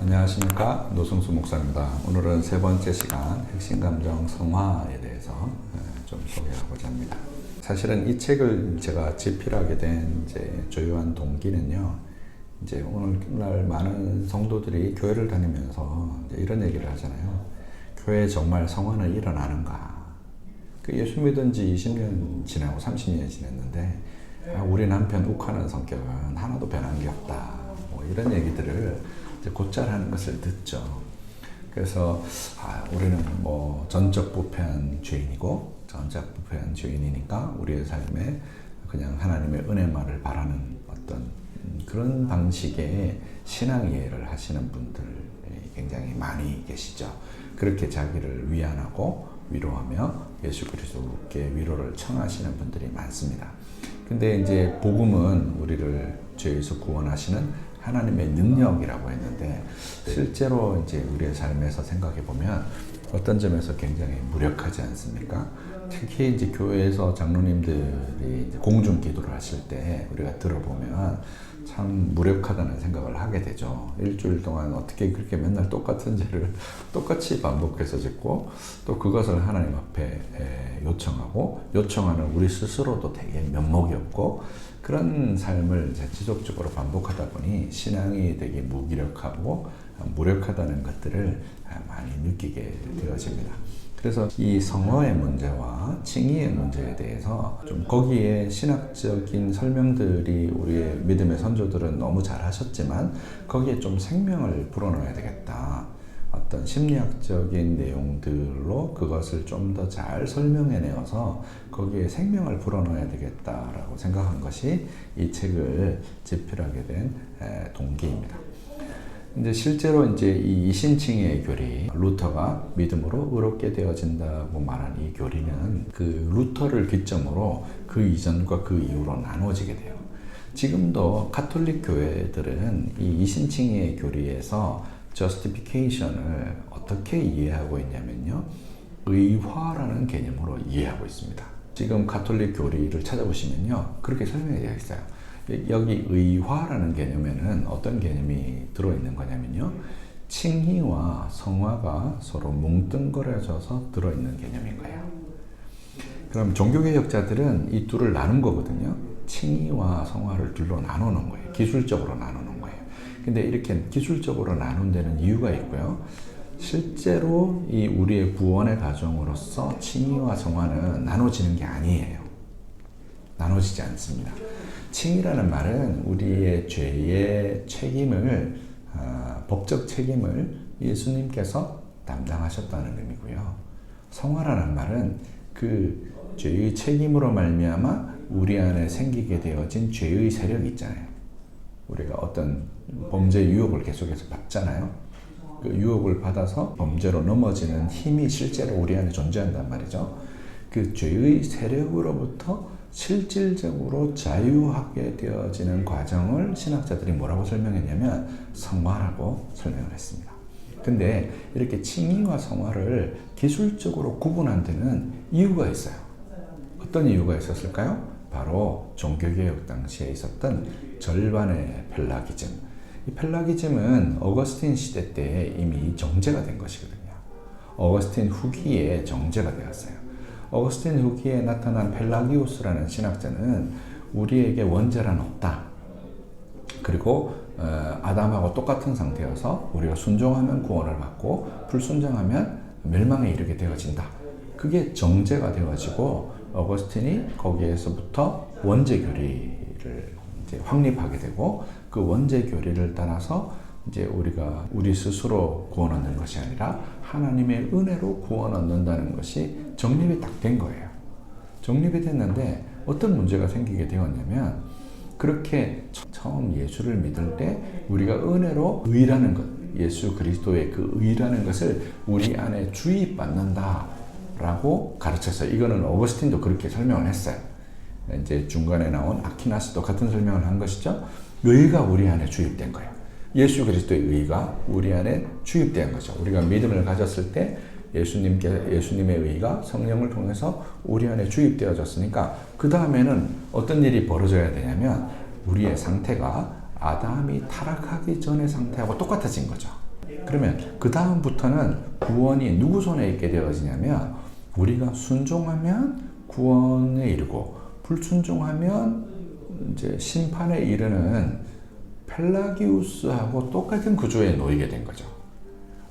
안녕하십니까 노승수 목사입니다. 오늘은 세 번째 시간 핵심 감정 성화에 대해서 예, 좀 소개하고자 합니다. 사실은 이 책을 제가 집필하게 된 이제 주요한 동기는요. 이제 오늘날 많은 성도들이 교회를 다니면서 이런 얘기를 하잖아요. 교회에 정말 성화는 일어나는가? 그 예수 믿은 지 20년 지나고 30년 지났는데 아, 우리 남편 욱하는 성격은 하나도 변한 게 없다. 뭐 이런 얘기들을 곧잘 하는 것을 듣죠. 그래서 아, 우리는 뭐 전적 부패한 죄인이고 전적 부패한 죄인이니까 우리의 삶에 그냥 하나님의 은혜만을 바라는 어떤 음, 그런 방식의 신앙 이해를 하시는 분들 굉장히 많이 계시죠. 그렇게 자기를 위안하고 위로하며 예수 그리스도께 위로를 청하시는 분들이 많습니다. 근데 이제 복음은 우리를 죄에서 구원하시는 하나님의 능력이라고 했는데 실제로 이제 우리의 삶에서 생각해 보면 어떤 점에서 굉장히 무력하지 않습니까? 특히 이제 교회에서 장로님들이 공중 기도를 하실 때 우리가 들어보면 참 무력하다는 생각을 하게 되죠. 일주일 동안 어떻게 그렇게 맨날 똑같은 죄를 똑같이 반복해서 짓고 또 그것을 하나님 앞에 요청하고 요청하는 우리 스스로도 되게 면목이 없고 그런 삶을 지속적으로 반복하다 보니 신앙이 되게 무기력하고 무력하다는 것들을 많이 느끼게 되어집니다. 그래서 이 성어의 문제와 칭의의 문제에 대해서 좀 거기에 신학적인 설명들이 우리의 믿음의 선조들은 너무 잘 하셨지만 거기에 좀 생명을 불어넣어야 되겠다. 어떤 심리학적인 내용들로 그것을 좀 더 잘 설명해 내어서 거기에 생명을 불어넣어야 되겠다라고 생각한 것이 이 책을 집필하게 된 동기입니다. 이제 실제로 이제 이 이신칭의 교리, 루터가 믿음으로 의롭게 되어진다고 말한 이 교리는 그 루터를 기점으로 그 이전과 그 이후로 나눠지게 돼요. 지금도 카톨릭 교회들은 이 이신칭의 교리에서 justification을 어떻게 이해하고 있냐면요. 의화라는 개념으로 이해하고 있습니다. 지금 가톨릭 교리를 찾아보시면요. 그렇게 설명이 되어 있어요. 여기 의화라는 개념에는 어떤 개념이 들어있는 거냐면요. 칭의와 성화가 서로 뭉뚱그려져서 들어있는 개념인 거예요. 그럼 종교개혁자들은 이 둘을 나눈 거거든요. 칭의와 성화를 둘로 나누는 거예요. 기술적으로 나누는 거예요. 근데 이렇게 기술적으로 나눈 데는 이유가 있고요. 실제로 이 우리의 구원의 과정으로서 칭의와 성화는 나눠지는 게 아니에요. 나눠지지 않습니다. 칭이라는 말은 우리의 죄의 책임을 어, 법적 책임을 예수님께서 담당하셨다는 의미고요. 성화라는 말은 그 죄의 책임으로 말미암아 우리 안에 생기게 되어진 죄의 세력 있잖아요. 우리가 어떤 범죄 유혹을 계속해서 받잖아요. 그 유혹을 받아서 범죄로 넘어지는 힘이 실제로 우리 안에 존재한단 말이죠. 그 죄의 세력으로부터 실질적으로 자유하게 되어지는 과정을 신학자들이 뭐라고 설명했냐면 성화라고 설명을 했습니다. 근데 이렇게 칭의와 성화를 기술적으로 구분한 데는 이유가 있어요. 어떤 이유가 있었을까요? 바로 종교개혁 당시에 있었던 절반의 펠라기즘. 이 펠라기즘은 어거스틴 시대 때 이미 정제가 된 것이거든요. 어거스틴 후기에 정제가 되었어요. 어거스틴 후기에 나타난 펠라기우스라는 신학자는 우리에게 원죄란 없다. 그리고 어, 아담하고 똑같은 상태여서 우리가 순종하면 구원을 받고 불순종하면 멸망에 이르게 되어진다. 그게 정제가 되어지고 어거스틴이 거기에서부터 원죄 교리를 확립하게 되고 그 원죄 교리를 따라서 이제 우리가 우리 스스로 구원 얻는 것이 아니라 하나님의 은혜로 구원 얻는다는 것이 정립이 딱 된 거예요. 정립이 됐는데 어떤 문제가 생기게 되었냐면 그렇게 처음 예수를 믿을 때 우리가 은혜로 의라는 것, 예수 그리스도의 그 의라는 것을 우리 안에 주입받는다라고 가르쳤어요. 이거는 어거스틴도 그렇게 설명을 했어요. 이제 중간에 나온 아키나스도 같은 설명을 한 것이죠. 의가 우리 안에 주입된 거예요. 예수 그리스도의 의가 우리 안에 주입된 거죠. 우리가 믿음을 가졌을 때 예수님께 예수님의 의가 성령을 통해서 우리 안에 주입되어졌으니까 그 다음에는 어떤 일이 벌어져야 되냐면 우리의 상태가 아담이 타락하기 전의 상태하고 똑같아진 거죠. 그러면 그 다음부터는 구원이 누구 손에 있게 되어지냐면 우리가 순종하면 구원에 이르고 불순종하면 이제 심판에 이르는 펠라기우스하고 똑같은 구조에 놓이게 된 거죠.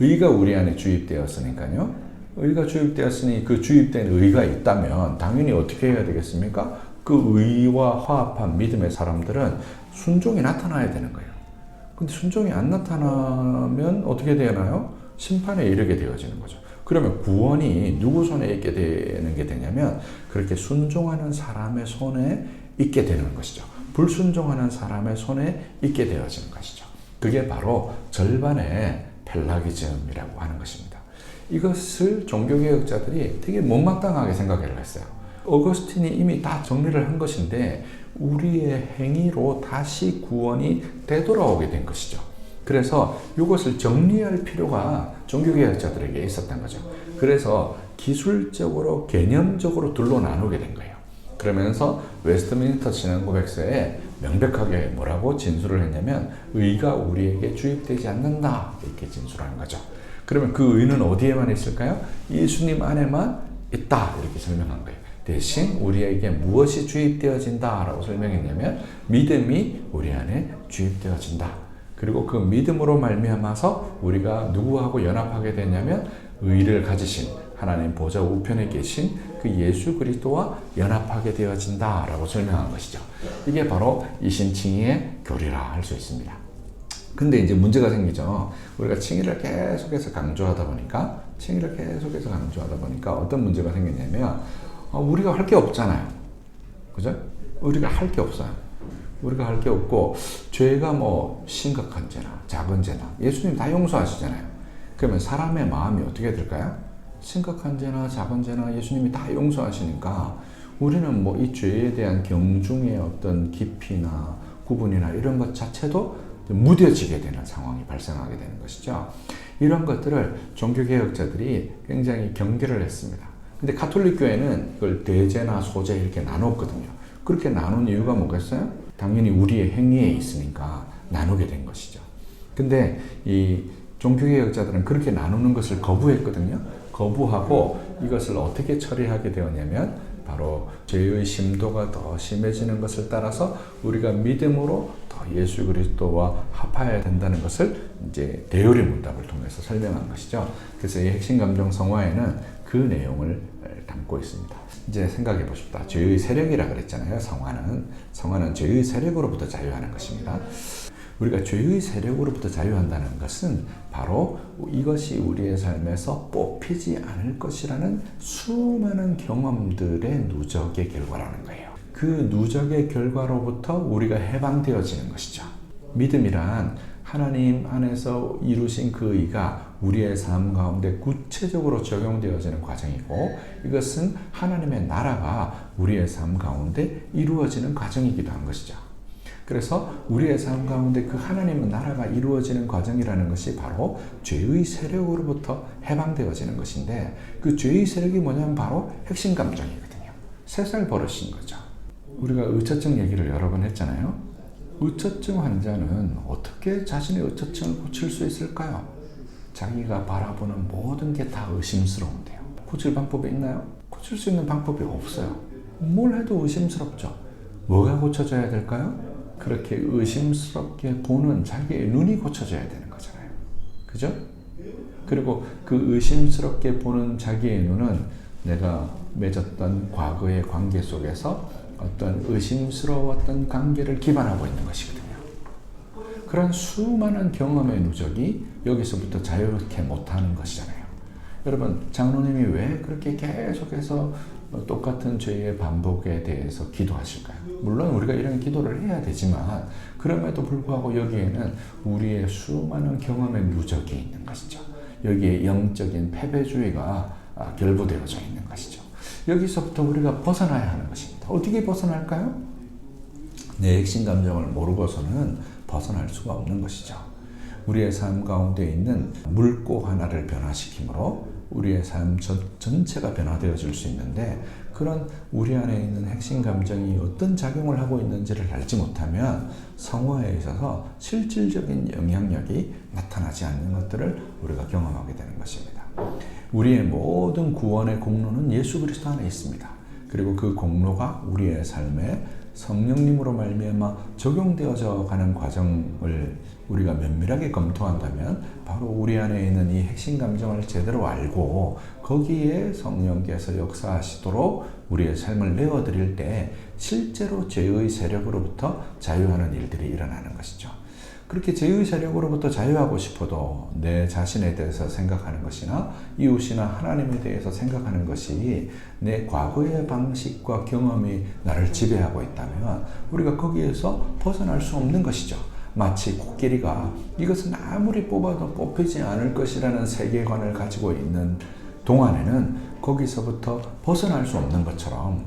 의가 우리 안에 주입되었으니까요. 의가 주입되었으니 그 주입된 의가 있다면 당연히 어떻게 해야 되겠습니까? 그 의와 화합한 믿음의 사람들은 순종이 나타나야 되는 거예요. 근데 순종이 안 나타나면 어떻게 되나요? 심판에 이르게 되어지는 거죠. 그러면 구원이 누구 손에 있게 되는 게 되냐면 그렇게 순종하는 사람의 손에 있게 되는 것이죠. 불순종하는 사람의 손에 있게 되어지는 것이죠. 그게 바로 절반의 펠라기즘이라고 하는 것입니다. 이것을 종교개혁자들이 되게 못마땅하게 생각을 했어요. 어거스틴이 이미 다 정리를 한 것인데 우리의 행위로 다시 구원이 되돌아오게 된 것이죠. 그래서 이것을 정리할 필요가 종교개혁자들에게 있었던 거죠. 그래서 기술적으로 개념적으로 둘로 나누게 된 거예요. 그러면서 웨스트민스터 신앙고백서에 명백하게 뭐라고 진술을 했냐면 의가 우리에게 주입되지 않는다 이렇게 진술하는 거죠. 그러면 그 의는 어디에만 있을까요? 예수님 안에만 있다 이렇게 설명한 거예요. 대신 우리에게 무엇이 주입되어진다라고 설명했냐면 믿음이 우리 안에 주입되어진다. 그리고 그 믿음으로 말미암아서 우리가 누구하고 연합하게 되냐면 의를 가지신 하나님 보좌 우편에 계신 그 예수 그리스도와 연합하게 되어진다라고 설명한 것이죠. 이게 바로 이신칭의의 교리라 할 수 있습니다. 근데 이제 문제가 생기죠. 우리가 칭의를 계속해서 강조하다 보니까 칭의를 계속해서 강조하다 보니까 어떤 문제가 생기냐면 어, 우리가 할 게 없잖아요. 그죠? 우리가 할 게 없어요. 우리가 할 게 없고 죄가 뭐 심각한 죄나 작은 죄나 예수님 다 용서하시잖아요. 그러면 사람의 마음이 어떻게 될까요? 심각한 죄나 작은 죄나 예수님이 다 용서하시니까 우리는 뭐 이 죄에 대한 경중의 어떤 깊이나 구분이나 이런 것 자체도 무뎌지게 되는 상황이 발생하게 되는 것이죠. 이런 것들을 종교개혁자들이 굉장히 경계를 했습니다. 근데 카톨릭 교회는 그걸 대제나 소제 이렇게 나눴거든요. 그렇게 나눈 이유가 뭐겠어요? 당연히 우리의 행위에 있으니까 나누게 된 것이죠. 근데 이 종교개혁자들은 그렇게 나누는 것을 거부했거든요. 거부하고 이것을 어떻게 처리하게 되었냐면 바로 죄의 심도가 더 심해지는 것을 따라서 우리가 믿음으로 더 예수 그리스도와 합하여야 된다는 것을 이제 대요리 문답을 통해서 설명한 것이죠. 그래서 이 핵심 감정 성화에는 그 내용을 담고 있습니다. 이제 생각해 보십시다. 죄의 세력이라 그랬잖아요. 성화는 성화는 죄의 세력으로부터 자유하는 것입니다. 우리가 죄의 세력으로부터 자유한다는 것은 바로 이것이 우리의 삶에서 뽑히지 않을 것이라는 수많은 경험들의 누적의 결과라는 거예요. 그 누적의 결과로부터 우리가 해방되어지는 것이죠. 믿음이란 하나님 안에서 이루신 그 의가 우리의 삶 가운데 구체적으로 적용되어지는 과정이고 이것은 하나님의 나라가 우리의 삶 가운데 이루어지는 과정이기도 한 것이죠. 그래서 우리의 삶 가운데 그 하나님의 나라가 이루어지는 과정이라는 것이 바로 죄의 세력으로부터 해방되어지는 것인데 그 죄의 세력이 뭐냐면 바로 핵심 감정이거든요. 세살 버릇인 거죠. 우리가 의처증 얘기를 여러 번 했잖아요. 의처증 환자는 어떻게 자신의 의처증을 고칠 수 있을까요? 자기가 바라보는 모든 게 다 의심스러운데요. 고칠 방법이 있나요? 고칠 수 있는 방법이 없어요. 뭘 해도 의심스럽죠. 뭐가 고쳐져야 될까요? 그렇게 의심스럽게 보는 자기의 눈이 고쳐져야 되는 거잖아요. 그죠? 그리고 그 의심스럽게 보는 자기의 눈은 내가 맺었던 과거의 관계 속에서 어떤 의심스러웠던 관계를 기반하고 있는 것이거든요. 그런 수많은 경험의 누적이 여기서부터 자유롭게 못하는 것이잖아요. 여러분, 장로님이 왜 그렇게 계속해서 똑같은 죄의 반복에 대해서 기도하실까요? 물론 우리가 이런 기도를 해야 되지만 그럼에도 불구하고 여기에는 우리의 수많은 경험의 누적이 있는 것이죠. 여기에 영적인 패배주의가 결부되어져 있는 것이죠. 여기서부터 우리가 벗어나야 하는 것입니다. 어떻게 벗어날까요? 내 핵심 감정을 모르고서는 벗어날 수가 없는 것이죠. 우리의 삶 가운데 있는 물고 하나를 변화시키므로 우리의 삶 전체가 변화되어질 수 있는데 그런 우리 안에 있는 핵심 감정이 어떤 작용을 하고 있는지를 알지 못하면 성화에 있어서 실질적인 영향력이 나타나지 않는 것들을 우리가 경험하게 되는 것입니다. 우리의 모든 구원의 공로는 예수 그리스도 안에 있습니다. 그리고 그 공로가 우리의 삶에 성령님으로 말미암아 적용되어져 가는 과정을 우리가 면밀하게 검토한다면 바로 우리 안에 있는 이 핵심 감정을 제대로 알고 거기에 성령께서 역사하시도록 우리의 삶을 내어드릴 때 실제로 죄의 세력으로부터 자유하는 일들이 일어나는 것이죠. 그렇게 죄의 세력으로부터 자유하고 싶어도 내 자신에 대해서 생각하는 것이나 이웃이나 하나님에 대해서 생각하는 것이 내 과거의 방식과 경험이 나를 지배하고 있다면 우리가 거기에서 벗어날 수 없는 것이죠. 마치 코끼리가 이것은 아무리 뽑아도 뽑히지 않을 것이라는 세계관을 가지고 있는 동안에는 거기서부터 벗어날 수 없는 것처럼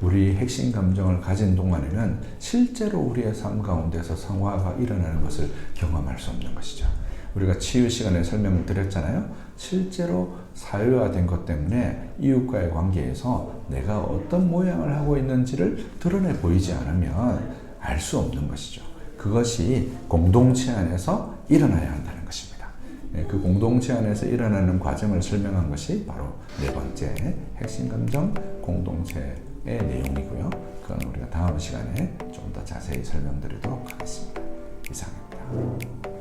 우리 핵심 감정을 가진 동안에는 실제로 우리의 삶 가운데서 성화가 일어나는 것을 경험할 수 없는 것이죠. 우리가 치유 시간에 설명을 드렸잖아요. 실제로 사회화된 것 때문에 이웃과의 관계에서 내가 어떤 모양을 하고 있는지를 드러내 보이지 않으면 알 수 없는 것이죠. 그것이 공동체 안에서 일어나야 한다는 것입니다. 예, 그 공동체 안에서 일어나는 과정을 설명한 것이 바로 네 번째 핵심 감정 공동체의 내용이고요. 그건 우리가 다음 시간에 좀 더 자세히 설명드리도록 하겠습니다. 이상입니다.